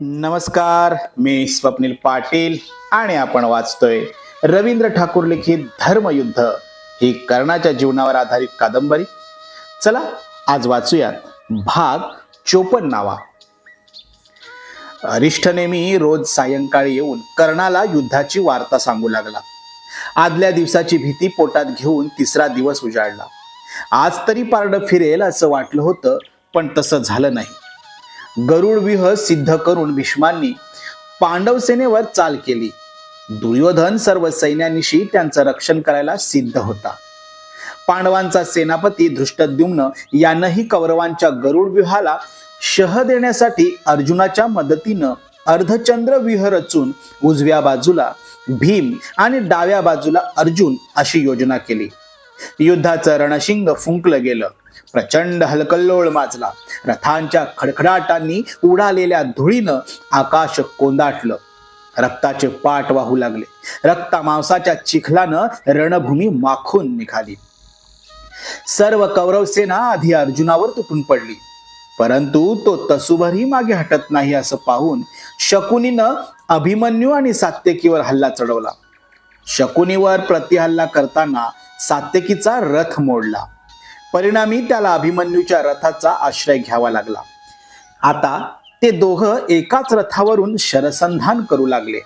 नमस्कार मी स्वप्नील पाटील आणि आपण वाचतोय रवींद्र ठाकूर लिखित धर्मयुद्ध. ही कर्णाच्या जीवनावर आधारित कादंबरी. चला आज वाचूयात भाग चोपन्नावा. अरिष्ठ नेहमी रोज सायंकाळी येऊन कर्णाला युद्धाची वार्ता सांगू लागला. आदल्या दिवसाची भीती पोटात घेऊन तिसरा दिवस उजाडला. आज तरी पारडं फिरेल असं वाटलं होतं पण तसं झालं नाही. गरुड विह सिद्ध करून भीष्मांनी पांडव सेनेवर चाल केली. दुर्योधन सर्व सैन्यानिशी त्यांचं रक्षण करायला सिद्ध होता. पांडवांचा सेनापती धृष्टद्युम्न यानंही कौरवांच्या गरुड व्यूहाला शह देण्यासाठी अर्जुनाच्या मदतीनं अर्धचंद्र विह रचून उजव्या बाजूला भीम आणि डाव्या बाजूला अर्जुन अशी योजना केली. युद्धाचं रणशिंग फुंकलं गेलं. प्रचंड हलकल्लोळ माजला. रथांच्या खडखडाटांनी उडालेल्या धुळीनं आकाश कोंदाटलं. रक्ताचे पाट वाहू लागले. रक्ता मांसाच्या चिखलानं रणभूमी माखून निघाली. सर्व कौरव सेना आधी अर्जुनावर तुटून पडली. परंतु तो तसुभरही मागे हटत नाही असं पाहून शकुनीनं अभिमन्यू आणि सात्यकीवर हल्ला चढवला. शकुनीवर प्रतिहल्ला करताना सात्यकीचा रथ मोडला. परिणामी त्याला अभिमन्यूच्या रथाचा आश्रय घ्यावा लागला. आता ते दोघं एकाच रथावरून शरसंधान करू लागले.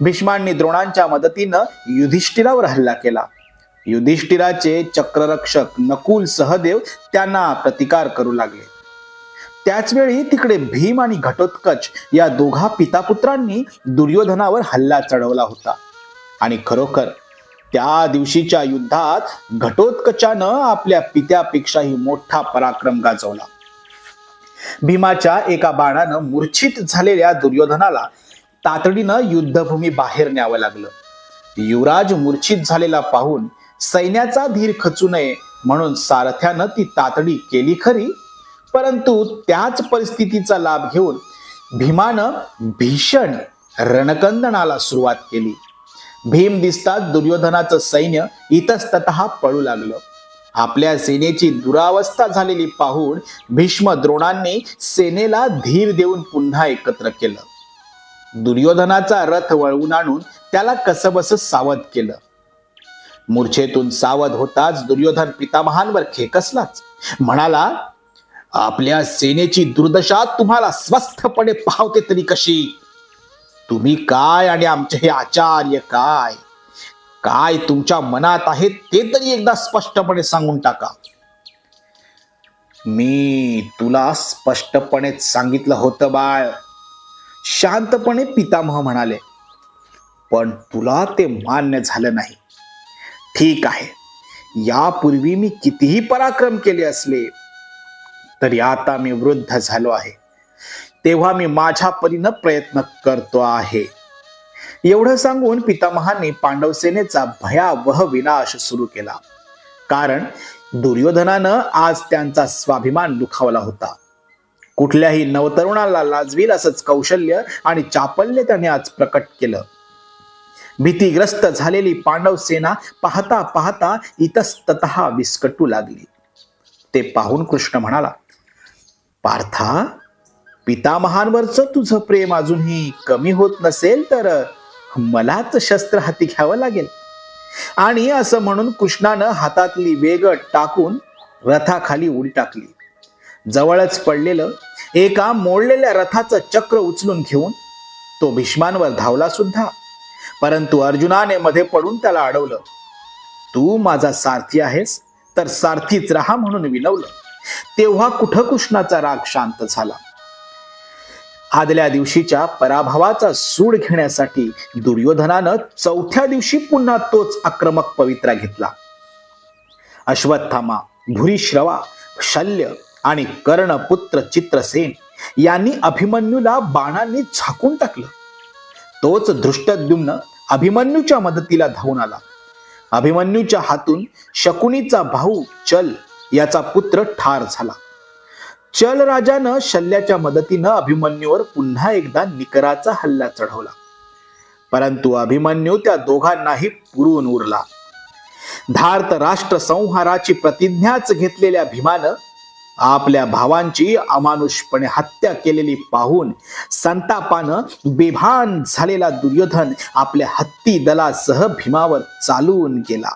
भीष्मांनी द्रोणांच्या मदतीनं युधिष्ठिरावर हल्ला केला. युधिष्ठिराचे चक्ररक्षक नकुल सहदेव त्यांना प्रतिकार करू लागले. त्याचवेळी तिकडे भीम आणि घटोत्कच या दोघा पितापुत्रांनी दुर्योधनावर हल्ला चढवला होता. आणि खरोखर त्या दिवशीच्या युद्धात घटोत्कचानं आपल्या पित्यापेक्षाही मोठा पराक्रम गाजवला. भीमाच्या एका बाणानं मूर्छित झालेल्या दुर्योधनाला तातडीनं युद्धभूमी बाहेर न्यावं लागलं. युवराज मूर्छित झालेला पाहून सैन्याचा धीर खचू नये म्हणून सारथ्यानं ती तातडी केली खरी परंतु त्याच परिस्थितीचा लाभ घेऊन भीमानं भीषण रणकंदनाला सुरुवात केली. भीम दिसतात दुर्योधनाचं सैन्य इतस्तत पळू लागलं. आपल्या सेनेची दुरावस्था झालेली पाहून भीष्म द्रोणांनी सेनेला धीर देऊन पुन्हा एकत्र केलं. दुर्योधनाचा रथ वळवून आणून त्याला कसबस सावध केलं. मूर्छेतून सावध होताच दुर्योधन पितामहांवर खेकसलाच. म्हणाला आपल्या सेनेची दुर्दशा तुम्हाला स्वस्थपणे पाहते तरी कशी? तुम्ही काय आणि आमचे हे आचार्य काय? काय तुमच्या मनात आहे ते तरी एकदा स्पष्टपणे सांगून टाका. मी तुला स्पष्टपणे सांगितलं होतं बाळ. शांतपणे पितामह म्हणाले पण तुला ते मान्य झालं नाही. ठीक आहे. यापूर्वी मी कितीही पराक्रम केले असले तरी आता मी वृद्ध झालो आहे. तेव्हा मी माझ्या परीनं प्रयत्न करतो आहे. एवढं सांगून पितामहांनी पांडव सेनेचा भयावह विनाश सुरू केला. कारण दुर्योधनानं आज त्यांचा स्वाभिमान दुखावला होता. कुठल्याही नवतरुणाला लाजवील असंच कौशल्य आणि चापल्य त्याने आज प्रकट केलं. भीतीग्रस्त झालेली पांडव सेना पाहता पाहता इतस्तत विस्कटू लागली. ते पाहून कृष्ण म्हणाला पार्था पितामहांवरचं तुझं प्रेम अजूनही कमी होत नसेल तर मलाच शस्त्र हाती घ्यावं लागेल. आणि असं म्हणून कृष्णानं हातातली वेग टाकून रथाखाली उडी टाकली. जवळच पडलेलं एका मोडलेल्या रथाचं चक्र उचलून घेऊन तो भीष्मांवर धावला सुद्धा. परंतु अर्जुनाने मध्ये पडून त्याला अडवलं. तू माझा सारथी आहेस तर सारथीच राहा म्हणून विनवलं. तेव्हा कुठं कृष्णाचा राग शांत झाला? आदल्या दिवशीच्या पराभवाचा सूड घेण्यासाठी दुर्योधनानं चौथ्या दिवशी पुन्हा तोच आक्रमक पवित्रा घेतला. अश्वत्थामा भूरिश्रवा शल्य आणि कर्णपुत्र चित्रसेन यांनी अभिमन्यूला बाणांनी झाकून टाकलं. तोच धृष्टद्युम्न अभिमन्यूच्या मदतीला धावून आला. अभिमन्यूच्या हातून शकुनीचा भाऊ चल याचा पुत्र ठार झाला. चल राजानं शल्याच्या मदतीनं अभिमन्यूवर पुन्हा एकदा निकराचा हल्ला चढवला. परंतु अभिमन्यू त्या दोघांनाही पुरून उरला. धार्त राष्ट्र संहाराची प्रतिज्ञाच घेतलेल्या भीमानं आपल्या भावांची अमानुषपणे हत्या केलेली पाहून संतापानं बेभान झालेला दुर्योधन आपल्या हत्ती दलासह भीमावर चालून गेला.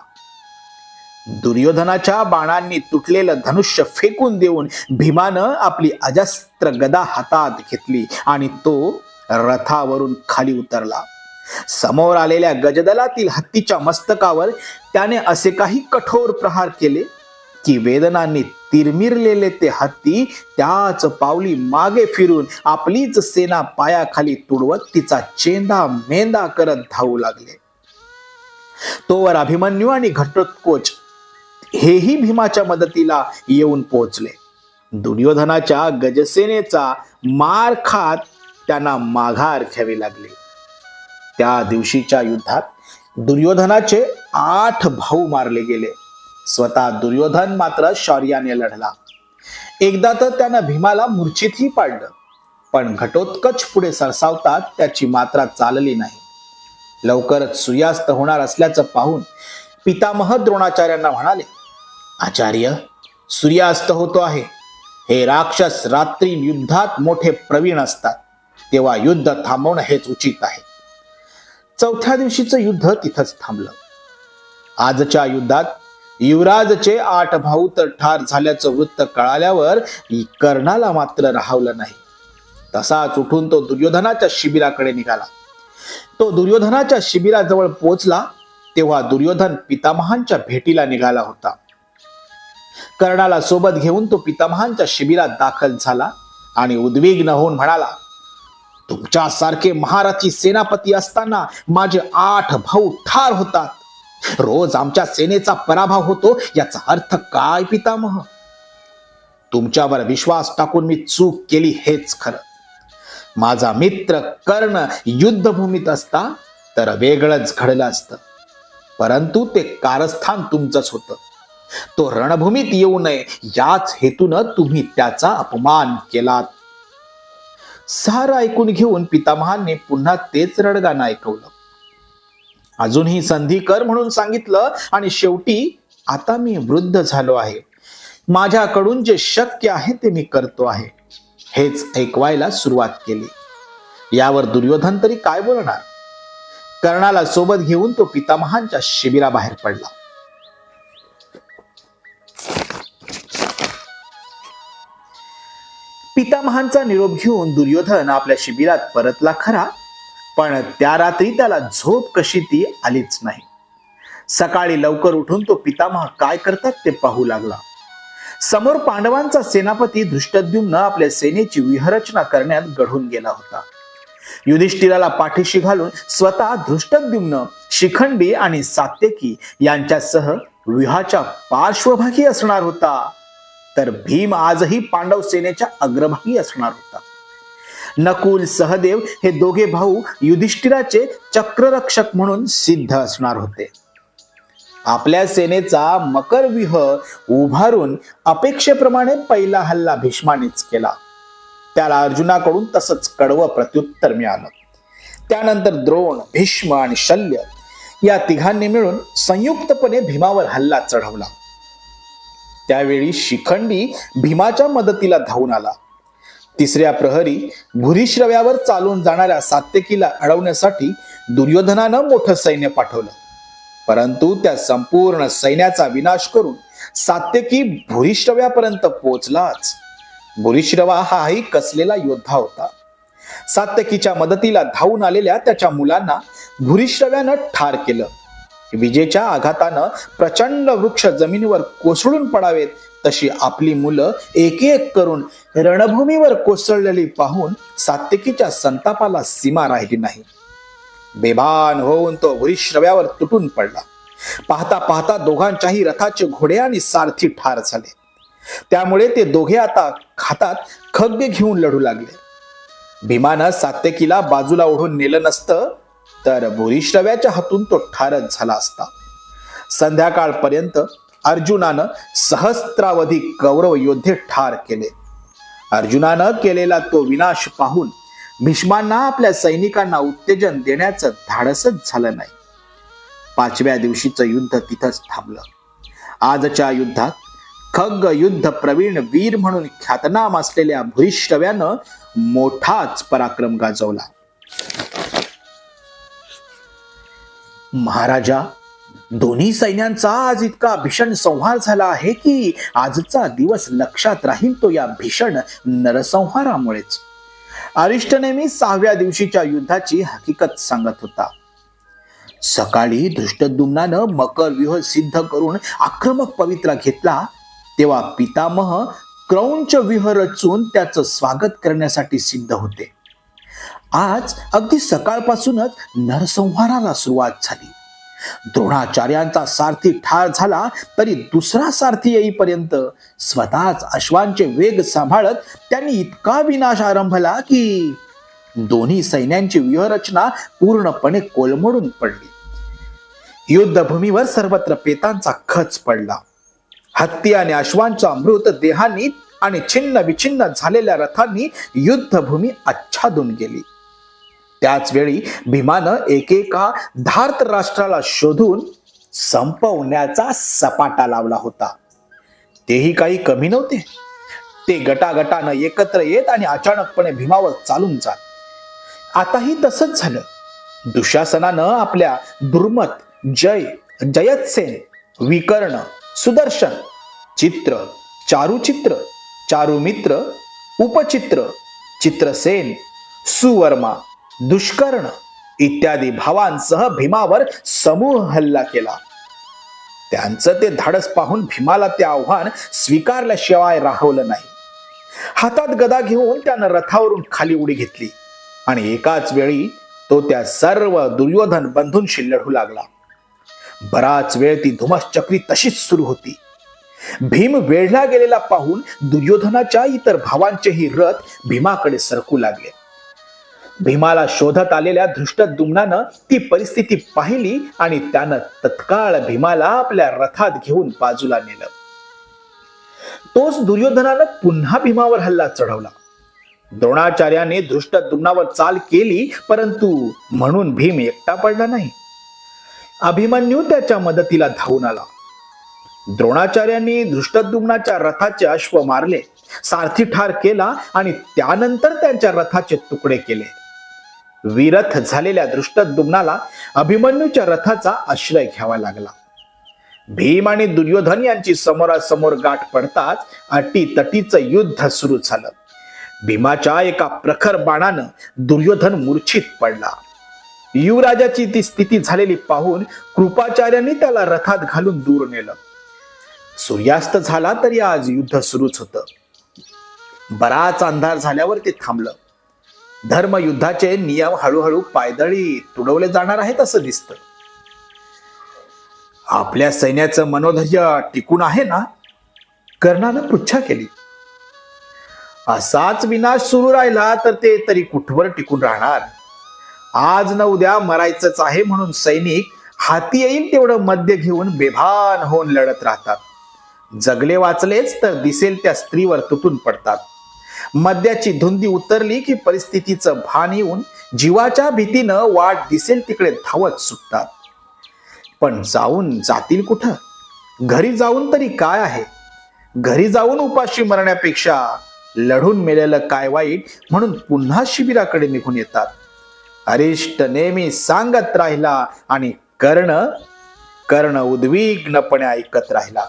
दुर्योधनाच्या बाणांनी तुटलेलं धनुष्य फेकून देऊन भीमानं आपली अजस्त्र गदा हातात घेतली आणि तो रथावरून खाली उतरला. समोर आलेल्या गजदलातील हत्तीच्या मस्तकावर त्याने असे काही कठोर प्रहार केले की वेदनांनी तिरमिरलेले ते हत्ती त्याच पावली मागे फिरून आपलीच सेना पायाखाली तुडवत तिचा चेंदा मेंदा करत धावू लागले. तोवर अभिमन्यू आणि घटोत्कोच हेही भीमाच्या मदतीला येऊन पोहोचले. दुर्योधनाच्या गजसेनेचा मार खात त्यांना माघार घ्यावी लागली. त्या दिवशीच्या युद्धात दुर्योधनाचे आठ भाऊ मारले गेले. स्वतः दुर्योधन मात्र शौर्याने लढला. एकदा तर त्यानं भीमाला मूर्छितही पाडलं पण घटोत्कच पुढे सरसावतात त्याची मात्रा चालली नाही. लवकरच सूर्यास्त होणार असल्याचं पाहून पितामह द्रोणाचार्यांना म्हणाले आचार्य सूर्यास्त होतो आहे. हे राक्षस रात्री युद्धात मोठे प्रवीण असतात. तेव्हा युद्ध थांबवणं हेच उचित आहे. चौथ्या दिवशीचं युद्ध तिथंच थांबलं. आजच्या युद्धात युवराजचे आठ भाऊ तर ठार झाल्याचं वृत्त कळाल्यावर कर्णाला मात्र राहवलं नाही. तसाच उठून तो दुर्योधनाच्या शिबिराकडे निघाला. तो दुर्योधनाच्या शिबिराजवळ पोचला तेव्हा दुर्योधन पितामहांच्या भेटीला निघाला होता. कर्णाला सोबत घेऊन तो पितामहांच्या शिबिरात दाखल झाला आणि उद्विग्न होऊन म्हणाला तुमच्यासारखे महाराची सेनापती असताना माझे आठ भाऊ ठार होतात. रोज आमच्या सेनेचा पराभव होतो याचा अर्थ काय पितामह? तुमच्यावर विश्वास टाकून मी चूक केली हेच खरं. माझा मित्र कर्ण युद्धभूमीत असता तर वेगळंच घडलं असतं. परंतु ते कारस्थान तुमचंच होतं. तो रणभूमीत येऊ नये. याच हेतून तुम्ही त्याचा अपमान केलात. सार ऐकून घेऊन पितामहांनी पुन्हा तेच रडगाणं ऐकवलं. अजूनही संधी कर म्हणून सांगितलं आणि शेवटी आता मी वृद्ध झालो आहे. माझ्याकडून जे शक्य आहे ते मी करतो आहे. हेच ऐकवायला सुरुवात केली. यावर दुर्योधन तरी काय बोलणार? कर्णाला सोबत घेऊन तो पितामहांच्या शिबिराबाहेर पडला. पितामहांचा निरोप घेऊन दुर्योधन आपल्या शिबिरात परतला खरा पण त्या रात्री त्याला झोप कशी ती आलीच नाही. सकाळी लवकर उठून तो पितामह काय करतात ते पाहू लागला. समोर पांडवांचा सेनापती धृष्टद्युम्न आपल्या सेनेची विहरचना करण्यात घडून गेला होता. युधिष्ठिराला पाठीशी घालून स्वतः धृष्टद्युम्न शिखंडी आणि सात्यकी यांच्यासह व्यूहाच्या पार्श्वभागी असणार होता. तर भीम आजही पांडव सेनेच्या अग्रभागी असणार होता. नकुल सहदेव हे दोघे भाऊ युधिष्ठिराचे चक्ररक्षक म्हणून सिद्ध असणार होते. आपल्या सेनेचा मकरव्यूह उभारून अपेक्षेप्रमाणे पहिला हल्ला भीष्मानेच केला. त्याला अर्जुनाकडून तसंच कडवं प्रत्युत्तर मिळालं. त्यानंतर द्रोण भीष्म आणि शल्य या तिघांनी मिळून संयुक्तपणे भीमावर हल्ला चढवला. त्यावेळी शिखंडी भीमाच्या मदतीला धावून आला. तिसऱ्या प्रहरी भूरिश्रव्यावर चालून जाणाऱ्या सात्यकीला अडवण्यासाठी दुर्योधनानं मोठं सैन्य पाठवलं. परंतु त्या संपूर्ण सैन्याचा विनाश करून सात्यकी भूरिश्रव्यापर्यंत पोहोचलाच. भूरिश्रवा हाही कसलेला योद्धा होता. सात्यकीच्या मदतीला धावून आलेल्या त्याच्या मुलांना भूरिश्रव्यानं ठार केलं. विजेच्या आघातानं प्रचंड वृक्ष जमिनीवर कोसळून पडावेत तशी आपली मुलं एक एक करून रणभूमीवर कोसळलेली पाहून सात्यकीच्या संतापाला सीमा राहिली नाही. बेभान होऊन तो भूरिश्रव्यावर तुटून पडला. पाहता पाहता दोघांच्याही रथाचे घोडे आणि सारथी ठार झाले. त्यामुळे ते दोघे आता खातात खग्गे घेऊन लढू लागले. भीमानं सात्यकीला बाजूला ओढून नेलं नसतं तर भूरिश्रव्याच्या हातून तो ठारच झाला असता. संध्याकाळपर्यंत अर्जुनानं सहस्त्रावधी कौरव योद्धे ठार केले. अर्जुनानं केलेला तो विनाश पाहून भीष्मांना आपल्या सैनिकांना उत्तेजन देण्याचं धाडसच झालं नाही. पाचव्या दिवशीचं युद्ध तिथंच थांबलं. आजच्या युद्धात खग युद्ध प्रवीण वीर म्हणून ख्यातनाम असलेल्या भूरिश्रव्यानं मोठाच पराक्रम गाजवला. महाराजा दोन्ही सैन्यांचा आज इतका भीषण संहार झाला आहे की आजचा दिवस लक्षात राहील तो या भीषण नरसंहारामुळेच. अरिष्ट नेहमी सहाव्या दिवशीच्या युद्धाची हकीकत सांगत होता. सकाळी धृष्टदुम्नानं मकर व्यूह सिद्ध करून आक्रमक पवित्रा घेतला तेव्हा पितामह क्रौंच व्यूह रचून त्याचं स्वागत करण्यासाठी सिद्ध होते. आज अगदी सकाळपासूनच नरसंहाराला सुरुवात झाली. द्रोणाचार्यांचा सारथी ठार झाला तरी दुसरा सारथी येईपर्यंत स्वतःच अश्वांचे वेग सांभाळत त्यांनी इतका विनाश आरंभला की दोन्ही सैन्यांची व्यूहरचना पूर्णपणे कोलमडून पडली. युद्धभूमीवर सर्वत्र पेतांचा खच पडला. हत्ती आणि अश्वांचा मृत देहांनी आणि छिन्न विछिन्न झालेल्या रथांनी युद्धभूमी आच्छादून गेली. त्याच वेळी भीमानं एकेका धार्त राष्ट्राला शोधून संपवण्याचा सपाटा लावला होता. तेही काही कमी नव्हते. ते गटागटानं एकत्र येत आणि अचानकपणे भीमावर चालून जात. आताही तसंच झालं. दुशासनानं आपल्या दुर्मत जय जयतसेन विकर्ण सुदर्शन चित्र चारुचित्र चारुमित्र उपचित्र चित्रसेन सुवर्मा दुष्कर्ण इत्यादी भावांसह भीमावर समूह हल्ला केला. त्यांचं ते धाडस पाहून भीमाला ते आव्हान स्वीकारल्याशिवाय राहवलं नाही. हातात गदा घेऊन त्यानं रथावरून खाली उडी घेतली आणि एकाच वेळी तो त्या सर्व दुर्योधन बंधूंशी लढू लागला. बराच वेळ ती धुमश्चक्री तशीच सुरू होती. भीम वेढला गेलेला पाहून दुर्योधनाच्या इतर भावांचेही रथ भीमाकडे सरकू लागले. भीमाला शोधत आलेल्या धृष्टदुम्नानं ती परिस्थिती पाहिली आणि त्यानं तत्काळ भीमाला आपल्या रथात घेऊन बाजूला नेलं. तोच दुर्योधनानं पुन्हा भीमावर हल्ला चढवला. द्रोणाचार्याने धृष्टदुम्नावर चाल केली परंतु म्हणून भीम एकटा पडला नाही. अभिमन्यू त्याच्या मदतीला धावून आला. द्रोणाचार्यांनी धृष्टदुम्नाच्या रथाचे अश्व मारले सारथी ठार केला आणि त्यानंतर त्यांच्या रथाचे तुकडे केले. विरथ झालेल्या दृष्टदुम्नाला अभिमन्यूच्या रथाचा आश्रय घ्यावा लागला. भीम आणि दुर्योधन यांची समोरासमोर गाठ पडताच अटी तटीचं युद्ध सुरू झालं. भीमाच्या एका प्रखर बाणानं दुर्योधन मूर्छित पडला. युवराजाची ती स्थिती झालेली पाहून कृपाचार्यांनी त्याला रथात घालून दूर नेलं. सूर्यास्त झाला तरी आज युद्ध सुरूच होतं. बराच अंधार झाल्यावर ते थांबलं. धर्मयुद्धाचे नियम हळूहळू पायदळी तुडवले जाणार आहेत असं दिसतं. आपल्या सैन्याचं मनोधैर्य टिकून आहे ना? कर्णानं पृच्छा केली. असाच विनाश सुरू राहिला तर ते तरी कुठवर टिकून राहणार? आज न उद्या मरायचंच आहे म्हणून सैनिक हाती येईल तेवढं मद्य घेऊन बेभान होऊन लढत राहतात. जगले वाचलेच तर दिसेल त्या स्त्रीवर तुटून पडतात. मद्याची धुंदी उतरली की परिस्थितीचं भान येऊन जीवाच्या भीतीनं वाट दिसेल तिकडे धावत सुटतात. पण जाऊन जातील कुठं? घरी जाऊन तरी काय आहे? घरी जाऊन उपाशी मरण्यापेक्षा लढून मेलेलं काय वाईट म्हणून पुन्हा शिबिराकडे निघून येतात. अरिष्ट नेहमी सांगत राहिला आणि कर्ण कर्ण उद्विग्नपणे ऐकत राहिला.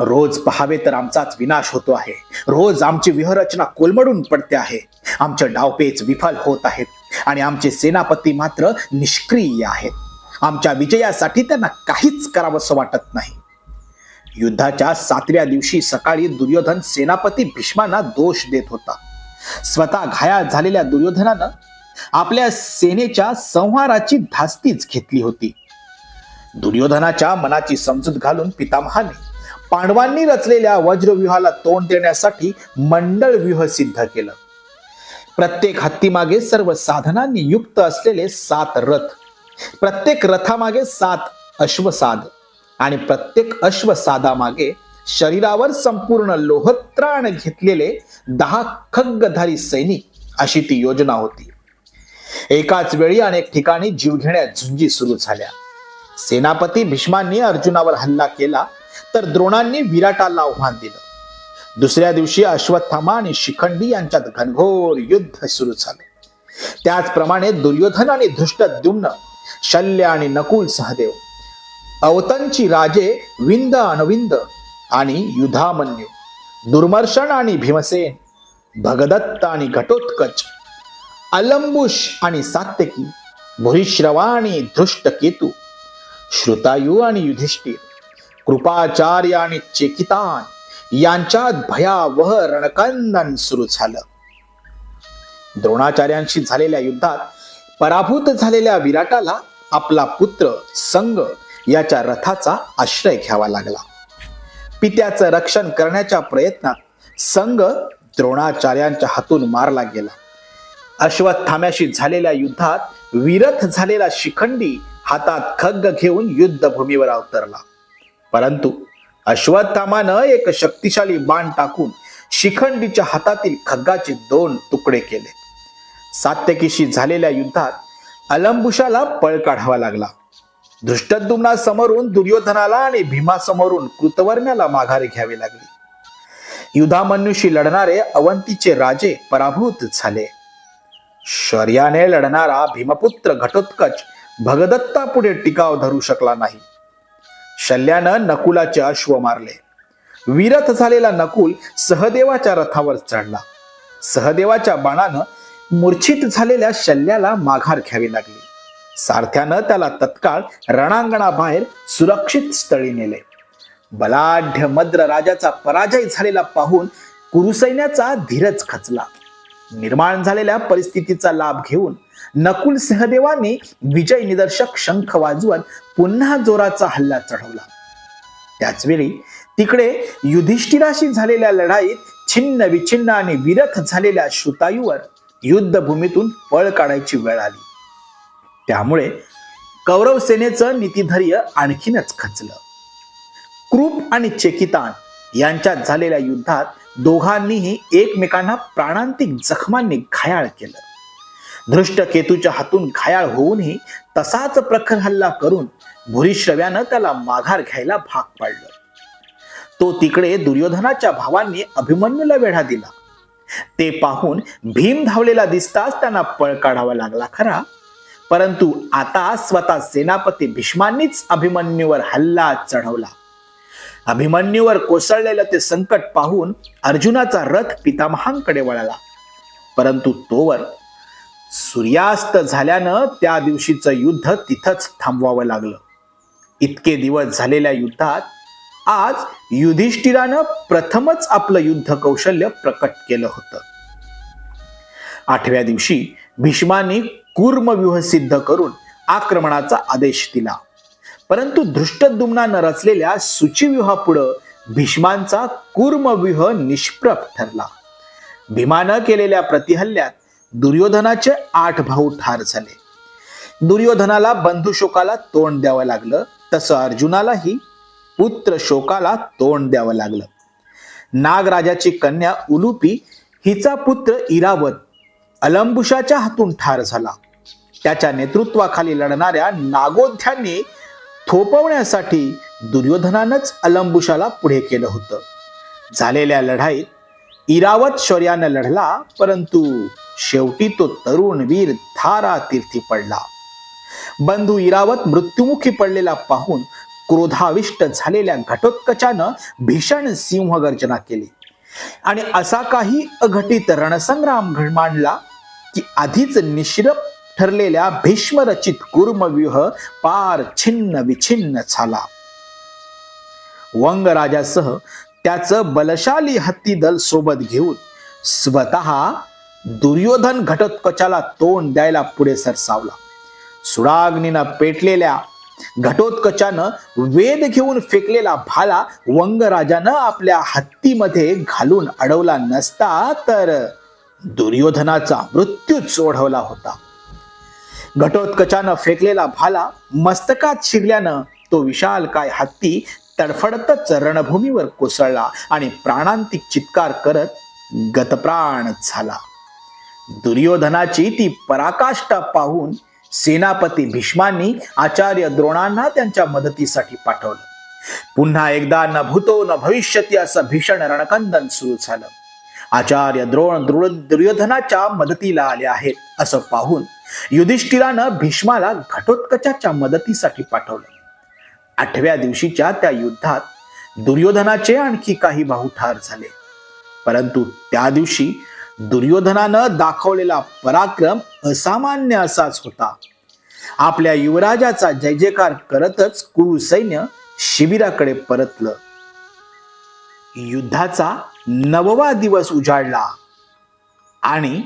रोज पहावे तर आमचाच विनाश होतो आहे. रोज आमची व्यूहरचना कोलमडून पडते आहे. आमचे डावपेच विफल होत आहेत आणि आमचे सेनापती मात्र निष्क्रिय आहेत. आमच्या विजयासाठी त्यांना काहीच करावंसं वाटत नाही. युद्धाच्या सातव्या दिवशी सकाळी दुर्योधन सेनापती भीष्मांना दोष देत होता. स्वतः घायाळ झालेल्या दुर्योधनानं आपल्या सेनेच्या संहाराची धास्तीच घेतली होती. दुर्योधनाच्या मनाची समजूत घालून पितामहाने पांडवांनी रचलेल्या वज्रव्यूहाला तोंड देण्यासाठी मंडळ व्यूह सिद्ध केलं. प्रत्येक हत्तीमागे सर्व साधनांनी युक्त असलेले सात रथ प्रत्येक रथामागे सात अश्वसाद आणि प्रत्येक अश्वसादामागे शरीरावर संपूर्ण लोहत्राण घेतलेले दहा खग्गधारी सैनिक अशी ती योजना होती. एकाच वेळी अनेक ठिकाणी जीवघेण्या झुंजी सुरू झाल्या. सेनापती भीष्मांनी अर्जुनावर हल्ला केला तर द्रोणांनी विराटाला आव्हान दिलं. दुसऱ्या दिवशी अश्वत्थामा आणि शिखंडी यांच्यात घनघोर युद्ध सुरू झाले. त्याचप्रमाणे दुर्योधन आणि धृष्टद्युम्न शल्य आणि नकुल सहदेव अवतांची राजे विंद अनविंद आणि युधामन्यू दुर्मर्शन आणि भीमसेन भगदत्त आणि घटोत्कच अलंबुश आणि सात्यकी भूरिश्रवा आणि धृष्ट केतू श्रुतायू आणि युधिष्ठिर कृपाचार्य आणि चेकितान. यांच्यात भयावह रणकंदन सुरू झालं. द्रोणाचार्यांशी झालेल्या युद्धात पराभूत झालेल्या विराटाला आपला पुत्र संग याच्या रथाचा आश्रय घ्यावा लागला. पित्याचं रक्षण करण्याच्या प्रयत्नात संघ द्रोणाचार्यांच्या हातून मारला गेला. अश्वत्थाम्याशी झालेल्या युद्धात विरथ झालेला शिखंडी हातात खग्ग घेऊन युद्धभूमीवर अवतरला. परंतु अश्वत्थामानं एक शक्तिशाली बाण टाकून शिखंडीच्या हातातील खग्गाचे दोन तुकडे केले. सात्यकीशी झालेल्या युद्धात अलंबुषाला पळ काढावा लागला. धृष्टद्युम्ना समोरून दुर्योधनाला आणि भीमासमोरून कृतवर्ण्याला माघारी घ्यावी लागली. युधामन्यूशी लढणारे अवंतीचे राजे पराभूत झाले. शौर्याने लढणारा भीमपुत्र घटोत्कच भगदत्ता पुढे टिकाव धरू शकला नाही. शल्यानं नकुलाचे अश्व मारले. विरथ झालेला नकुल सहदेवाच्या रथावर चढला. सहदेवाच्या बाणानं मूर्छित झालेल्या शल्याला माघार घ्यावी लागली. सारथ्यानं त्याला तत्काळ रणांगणाबाहेर सुरक्षित स्थळी नेले. बलाढ्य मद्र राजाचा पराजय झालेला पाहून कुरुसैन्याचा धीरच खचला. निर्माण झालेल्या परिस्थितीचा लाभ घेऊन नकुल सहदेवाने विजय निदर्शक शंख वाजवत पुन्हा जोराचा हल्ला चढवला. त्याचवेळी तिकडे युधिष्ठिराशी झालेल्या लढाईत छिन्न विछिन्न आणि विरथ झालेल्या श्रुतायूवर युद्धभूमीतून पळ काढायची वेळ आली. त्यामुळे कौरव सेनेचं नीतिधैर्य आणखीनच खचलं. क्रूप आणि चेकितान यांच्यात झालेल्या युद्धात दोघांनीही एकमेकांना प्राणांतिक जखमांनी घायाळ केलं. धृष्ट केतूच्या हातून घायाळ होऊनही तसाच प्रखर हल्ला करून भूरिश्रव्यानं त्याला माघार घ्यायला भाग पाडलं. तो तिकडे दुर्योधनाच्या भावांनी अभिमन्यूला वेढा दिला. ते पाहून भीम धावलेला दिसताच त्यांना पळ काढावा लागला खरा. परंतु आता स्वतः सेनापती भीष्मांनीच अभिमन्यूवर हल्ला चढवला. अभिमन्यूवर कोसळलेलं ते संकट पाहून अर्जुनाचा रथ पितामहांकडे वळाला. परंतु तोवर सूर्यास्त झाल्यानं त्या दिवशीचं युद्ध तिथंच थांबवावं लागलं. इतके दिवस झालेल्या युद्धात आज युधिष्ठिरानं प्रथमच आपलं युद्ध कौशल्य प्रकट केलं होतं. आठव्या दिवशी भीष्मांनी कूर्मव्यूह सिद्ध करून आक्रमणाचा आदेश दिला. परंतु धृष्टद्युम्नानं रचलेल्या सूचिव्यूहापुढं भीष्मांचा कूर्मव्यूह निष्प्रभ ठरला. भीमानं केलेल्या प्रतिहल्ल्यात दुर्योधनाचे आठ भाऊ ठार झाले. दुर्योधनाला बंधू शोकाला तोंड द्यावं लागलं तसं अर्जुनालाही पुत्र शोकाला तोंड द्यावं लागलं. नागराजाची कन्या उलुपी हिचा पुत्र इरावत अलंबुषाच्या हातून ठार झाला. त्याच्या नेतृत्वाखाली लढणाऱ्या नागोध्यांनी थोपवण्यासाठी दुर्योधनानंच अलंबुषाला पुढे केलं होतं. झालेल्या लढाईत इरावत शौर्यानं लढला परंतु शेवटी तो तरुण वीर थारा तीर्थी पडला. बंधू इरावत मृत्युमुखी पडलेला पाहून क्रोधाविष्ट झालेल्या घटोत्कचानं भीषण सिंहगर्जना केली. आणि असा काही अघटित रणसंग्राम मांडला की आधीच निश्रप ठरलेल्या भीष्मरचित कुर्मव्यूह पार छिन्न विछिन्न झाला. वंगराजासह त्याचं बलशाली हत्ती दल सोबत घेऊन स्वतः दुर्योधन घटोत्कचाला तोंड द्यायला पुढे सरसावला. सुडाग्नीनं पेटलेल्या घटोत्कचानं वेद घेऊन फेकलेला भाला वंगराजानं आपल्या हत्तीमध्ये घालून अडवला नसता तर दुर्योधनाचा मृत्यूच ओढवला होता. घटोत्कचानं फेकलेला भाला मस्तकात शिरल्यानं तो विशाल काय हत्ती तडफडतच रणभूमीवर कोसळला आणि प्राणांतिक चित्कार करत गतप्राण झाला. दुर्योधनाची ती पराकाष्ठा पाहून सेनापती भीष्मांनी आचार्य द्रोणांना त्यांच्या मदतीसाठी पाठवलं. पुन्हा एकदा न भूतो न भविष्यती असं भीषण रणकंदन सुरू झालं. आचार्य द्रोण दुर्योधनाच्या मदतीला आले आहेत असं पाहून युधिष्ठिरानं भीष्माला घटोत्कचाच्या मदतीसाठी पाठवलं. आठव्या दिवशीच्या त्या युद्धात दुर्योधनाचे आणखी काही भाऊ ठार झाले. परंतु त्या दिवशी दुर्योधनानं दाखवलेला पराक्रम असामान्य असाच होता. आपल्या युवराजाचा जय जयकार करतच कुरु सैन्य शिबिराकडे परतलं. युद्धाचा नववा दिवस उजाडला आणि